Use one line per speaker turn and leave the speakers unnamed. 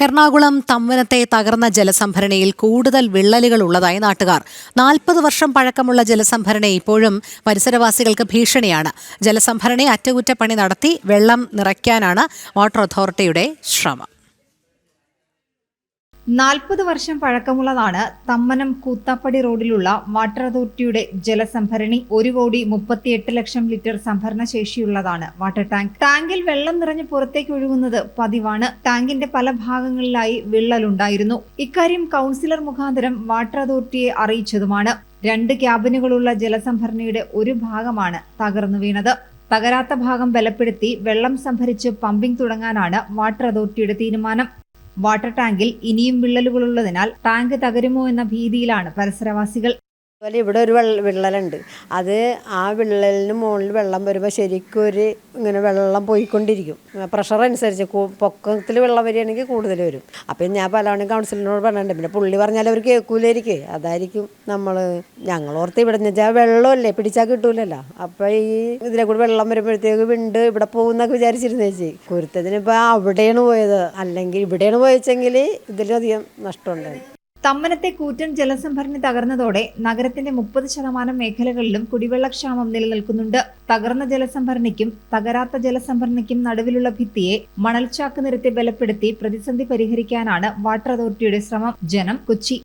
എറണാകുളം തമ്മനത്തെ തകർന്ന ജലസംഭരണിയിൽ കൂടുതൽ വിള്ളലുകൾ ഉള്ളതായി നാട്ടുകാർ. നാൽപ്പത് വർഷം പഴക്കമുള്ള ജലസംഭരണി ഇപ്പോഴും പരിസരവാസികൾക്ക് ഭീഷണിയാണ്. ജലസംഭരണി അറ്റകുറ്റപ്പണി നടത്തി വെള്ളം നിറയ്ക്കാനാണ് വാട്ടർ അതോറിറ്റിയുടെ ശ്രമം.
നാൽപ്പത് വർഷം പഴക്കമുള്ളതാണ് തമ്മനം കൂത്താപ്പടി റോഡിലുള്ള വാട്ടർ അതോറിറ്റിയുടെ ജലസംഭരണി ഒരു കോടി മുപ്പത്തിയെട്ട് ലക്ഷം ലിറ്റർ സംഭരണ ശേഷിയുള്ളതാണ് വാട്ടർ ടാങ്ക്. ടാങ്കിൽ വെള്ളം നിറഞ്ഞ് പുറത്തേക്ക് ഒഴുകുന്നത് പതിവാണ്. ടാങ്കിന്റെ പല ഭാഗങ്ങളിലായി വിള്ളലുണ്ടായിരുന്നു. ഇക്കാര്യം കൗൺസിലർ മുഖാന്തരം വാട്ടർ അതോറിറ്റിയെ അറിയിച്ചതുമാണ്. രണ്ട് ക്യാബിനുകളുള്ള ജലസംഭരണിയുടെ ഒരു ഭാഗമാണ് തകർന്നു വീണത്. തകരാത്ത ഭാഗം ബലപ്പെടുത്തി വെള്ളം സംഭരിച്ച് പമ്പിംഗ് തുടങ്ങാനാണ് വാട്ടർ അതോറിറ്റിയുടെ തീരുമാനം. വാട്ടർ ടാങ്കിൽ ഇനിയും വിള്ളലുകളുള്ളതിനാൽ ടാങ്ക് തകരുമോ എന്ന ഭീതിയിലാണ് പരിസരവാസികൾ.
അതുപോലെ ഇവിടെ ഒരു വെള്ള വിള്ളലുണ്ട്. അത് ആ വിള്ളലിന് മുകളിൽ വെള്ളം വരുമ്പോൾ ശരിക്കും ഒരു ഇങ്ങനെ വെള്ളം പോയിക്കൊണ്ടിരിക്കും. പ്രഷർ അനുസരിച്ച് പൊക്കത്തിൽ വെള്ളം വരികയാണെങ്കിൽ കൂടുതൽ വരും. അപ്പം ഞാൻ പലവണ്ണം കൗൺസിലിനോട് പറഞ്ഞിട്ടുണ്ട്. പിന്നെ പുള്ളി പറഞ്ഞാൽ അവർ കേൾക്കൂലായിരിക്കും. അതായിരിക്കും നമ്മൾ ഞങ്ങൾ ഓർത്ത് ഇവിടെ നിന്ന് വെച്ചാൽ വെള്ളമല്ലേ പിടിച്ചാൽ കിട്ടൂലല്ലോ. അപ്പം ഈ ഇതിലെ കൂടി വെള്ളം വരുമ്പോഴത്തേക്ക് വിണ്ട് ഇവിടെ പോകുന്നൊക്കെ വിചാരിച്ചിരുന്നേ ചേച്ചി. കുരുത്തതിന് ഇപ്പം അവിടെയാണ് പോയത്. അല്ലെങ്കിൽ ഇവിടെയാണ് പോയച്ചെങ്കിൽ ഇതിലധികം നഷ്ടമുണ്ടായി
തമ്മനത്തെ കൂറ്റൻ ജലസംഭരണി തകർന്നതോടെ നഗരത്തിന്റെ മുപ്പത് ശതമാനം മേഖലകളിലും കുടിവെള്ളക്ഷാമം നിലനിൽക്കുന്നുണ്ട്. തകർന്ന ജലസംഭരണിക്കും തകരാത്ത ജലസംഭരണിക്കും നടുവിലുള്ള ഭിത്തിയെ മണൽച്ചാക്ക് നിരത്തി ബലപ്പെടുത്തി പ്രതിസന്ധി പരിഹരിക്കാനാണ് വാട്ടർ അതോറിറ്റിയുടെ ശ്രമം. ജനം കൊച്ചി.